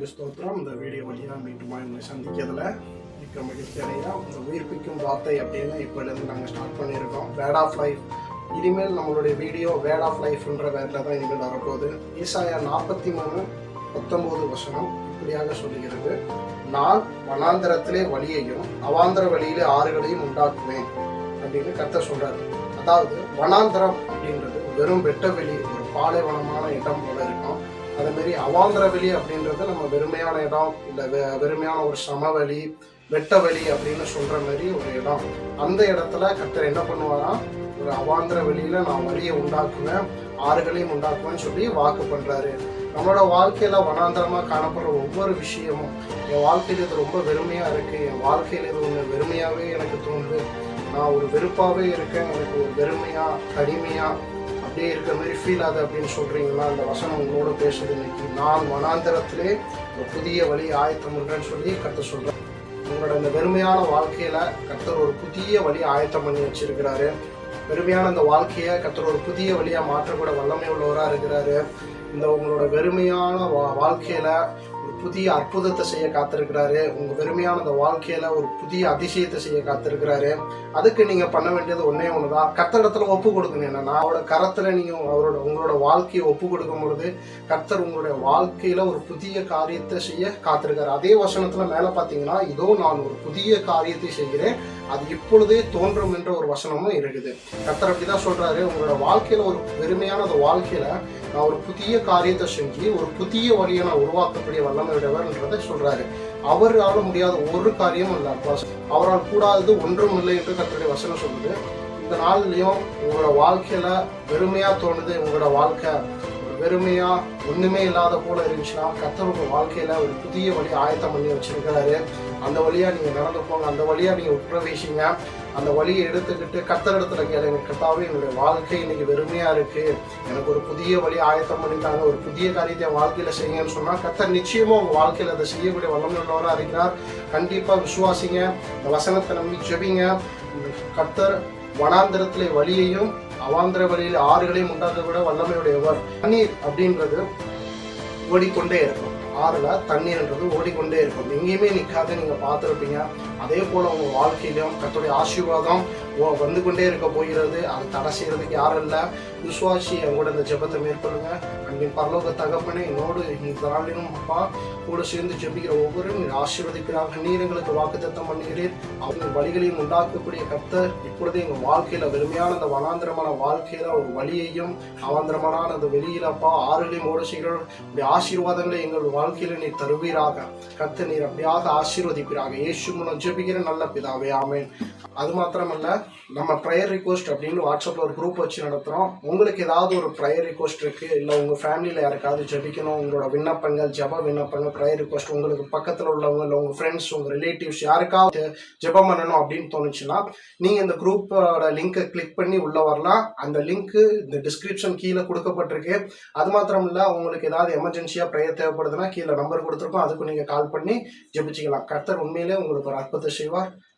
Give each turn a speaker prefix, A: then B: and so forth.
A: ஸ்தோத்திரம் இந்த வீடியோ வழியாக மீண்டும் என்னை சந்திக்கிறதுல மிக்க மகிழ்ச்சி அடையா இந்த உயிர்ப்பிக்கும் வார்த்தை அப்படின்னு இப்போலேருந்து நாங்கள் ஸ்டார்ட் பண்ணியிருக்கோம் வேர்ட் ஆஃப் லைஃப் இனிமேல் நம்மளுடைய வீடியோ வேர்ட் ஆஃப் லைஃப்ன்ற வேர்டில் தான் இனிமேல் வரப்போகுது. ஈசாயா நாற்பத்தி மூணு பத்தொம்போது வசனம். இப்படியாக சொல்லுகிறது நான் வனாந்திரத்திலே வழியையும் அவாந்திர வழியிலே ஆறுகளையும் உண்டாக்குவேன் அப்படின்னு கத்த சொல்கிறார் அதாவது வனாந்திரம் அப்படின்றது வெறும் வெட்ட வெளி ஒரு பாலைவனமான இடம் போல இருக்கும். அதேமாரி அவாந்திர வெளி அப்படின்றது நம்ம வெறுமையான இடம் இல்லை வெ- வெறுமையான ஒரு சமவெளி வெட்ட வெளி அப்படின்னு சொல்ற மாதிரி ஒரு இடம். அந்த இடத்துல கர்த்தர் என்ன பண்ணுவாராம் ஒரு அவாந்திர வெளியில நான் வழியை உண்டாக்குவேன் ஆறுகளையும் உண்டாக்குவேன்னு சொல்லி வாக்கு பண்றாரு. நம்மளோட வாழ்க்கையில வனாந்தரமாக காணப்படுற ஒவ்வொரு விஷயமும் என் வாழ்க்கையில இது ரொம்ப வெறுமையா இருக்கு என் வாழ்க்கையில இது ஒன்று வெறுமையாவே எனக்கு தோணுது. நான் ஒரு வெறுப்பாவே இருக்கேன் எனக்கு ஒரு வெறுமையா கடுமையா அப்படியே இருக்கிற மாதிரி ஃபீல் ஆகுது அப்படின்னு சொல்கிறீங்களா அந்த வசனம் உங்களோட பேசுது. இன்னைக்கு நான் வனாந்தரத்திலே ஒரு புதிய வழி ஆயத்தம் பண்ணுறேன்னு சொல்லி கற்று சொல்கிறேன் உங்களோட இந்த வெறுமையான வாழ்க்கையில் கத்தர் ஒரு புதிய வழி ஆயத்தம் பண்ணி வச்சிருக்கிறாரு. வெறுமையான இந்த வாழ்க்கையை கத்தர் ஒரு புதிய வழியாக மாற்றக்கூட வல்லமை உள்ளவராக இருக்கிறாரு. இந்த உங்களோட வெறுமையான வா- வாழ்க்கையில புதிய அற்புதத்தை செய்ய காத்திருக்கிறாரு. உங்க வெறுமையான அந்த வாழ்க்கையில ஒரு புதிய அதிசயத்தை செய்ய காத்திருக்கிறாரு. அதுக்கு நீங்க பண்ண வேண்டியது ஒண்ணே ஒண்ணுதான். கர்த்தரிடத்துல ஒப்பு கொடுக்கணும். என்னன்னா அவரோட கரத்துல நீங்க அவரோட உங்களோட வாழ்க்கையை ஒப்பு கொடுக்கும் பொழுது கர்த்தர் உங்களுடைய வாழ்க்கையில ஒரு புதிய காரியத்தை செய்ய காத்திருக்காரு. அதே வசனத்துல மேல பாத்தீங்கன்னா இதோ நான் ஒரு புதிய காரியத்தை செய்கிறேன். அது இப்பொழுதே தோன்றும் என்ற ஒரு வசனமும் இருக்குது. கர்த்தர் அப்படிதான் சொல்றாரு. உங்களோட வாழ்க்கையில ஒரு வெறுமையான அந்த வாழ்க்கையில நான் ஒரு புதிய காரியத்தை செஞ்சு ஒரு புதிய வழியை நான் உருவாக்கக்கூடிய வல்லமையுடையவர்ன்றதை சொல்றாரு. அவரால் முடியாத ஒரு காரியமும் இல்லை அப்பாஸ் அவரால் கூடாதது ஒன்றும் இல்லை என்று கர்த்தருடைய வசனம் சொல்லுது. இந்த நாள்லையும் உங்களோட வாழ்க்கையில பெருமையா தோணுது உங்களோட வாழ்க்கை. வெறுமையா ஒண்ணுமே இல்லாத போல இருந்துச்சுன்னா கத்தர் உங்க வாழ்க்கையில ஒரு புதிய வழி ஆயத்தம் பண்ணி வச்சிருக்கிறாரு. அந்த வழியா நீங்க நடந்து போங்க. அந்த வழியா நீங்க உட்பிரவேசிங்க. அந்த வழியை எடுத்துக்கிட்டு கத்தர் இடத்துல கேளுங்க. கத்தாவே என்னுடைய வாழ்க்கை இன்னைக்கு வெறுமையா இருக்கு. எனக்கு ஒரு புதிய வழி ஆயத்தம் பண்ணிட்டாங்க. ஒரு புதிய காரியத்தை வாழ்க்கையில செய்யுங்கன்னு சொன்னா கத்தர் நிச்சயமா உங்க வாழ்க்கையில அதை செய்யக்கூடிய வல்லமை உள்ளவராக இருக்கிறார். கண்டிப்பா விசுவாசிங்க. இந்த வசனத்தை நம்பி ஜெபிங்க. கத்தர் வனாந்திரத்திலே வழியையும் அவாந்திர வழியில் ஆறுகளையும் உண்டாக்க விட வல்லமையுடையவர். தண்ணீர் அப்படின்றது ஓடிக்கொண்டே இருக்கும். ஆறுல தண்ணீர்ன்றது ஓடிக்கொண்டே இருக்கும். எங்கேயுமே நிற்காத நீங்க பார்த்துருப்பீங்க. அதே போல் உங்கள் வாழ்க்கையிலும் கத்தோடைய ஆசீர்வாதம் ஓ- வந்து கொண்டே இருக்க போகிறது. அது தடை செய்யறதுக்கு யாரும் இல்லை. விசுவாசி என் கூட இந்த ஜெபத்தை மேற்கொள்ளுங்க. அன்பின் பரலோக தகப்பனே என்னோடு இந்த நாளிலும் அப்பா கூட சேர்ந்து ஜெபிக்கிற ஒவ்வொரு நீர் ஆசீர்வதிக்கிறாங்க நீர் எங்களுக்கு வாக்குத்தத்தம் பண்ணுகிறீர். அவங்க வழிகளையும் உண்டாக்கக்கூடிய கத்தர் இப்பொழுது எங்கள் வாழ்க்கையில வெறுமையான அந்த வனாந்திரமான வாழ்க்கையில ஒரு வழியையும் அவாந்திரமான அந்த வெளியிலப்பா ஆறுகளையும் ஓட செய்கிறோம் ஆசீர்வாதங்களை எங்கள் வாழ்க்கையில நீர் தருவீராக. கர்த்தர் நீர் அப்படியாக ஆசீர்வதிப்பீராக. இயேசு மூலம் ஜெபிக்கிற நல்ல பிதாவே ஆமேன். அது மாத்திரமல்ல நம்ம ப்ரேயர் ரிக்வஸ்ட் அப்படின்னு வாட்ஸ்அப்பில் ஒரு குரூப் வச்சு நடத்துகிறோம் உங்களுக்கு ஏதாவது ஒரு ப்ரேயர் ரிக்வஸ்ட் இருக்குது இல்லை உங்கள் ஃபேமிலியில் யாருக்காவது ஜெபிக்கணும் உங்களோட விண்ணப்பங்கள் ஜப விண்ணப்பங்கள் ப்ரேயர் ரிக்வஸ்ட் உங்களுக்கு பக்கத்தில் உள்ளவங்க இல்லை உங்கள் ஃப்ரெண்ட்ஸ் உங்கள் ரிலேட்டிவ்ஸ் யாருக்காவது ஜெபம் பண்ணணும் அப்படின்னு தோணுச்சுன்னா நீங்கள் இந்த குரூப்போட லிங்க்கை கிளிக் பண்ணி உள்ளே வரலாம். அந்த லிங்க் இந்த டிஸ்கிரிப்ஷன் கீழே கொடுக்கப்பட்டிருக்கு. அது மாத்திரம் இல்லை உங்களுக்கு ஏதாவது எமர்ஜென்சியாக ப்ரேயர் தேவைப்படுதுன்னா கீழே நம்பர் கொடுத்துருக்கோம். அதுக்கு நீங்கள் கால் பண்ணி ஜெபிச்சிக்கலாம். கர்த்தர் உண்மையிலே உங்களுக்கு ஒரு அற்புதம் செய்வார்.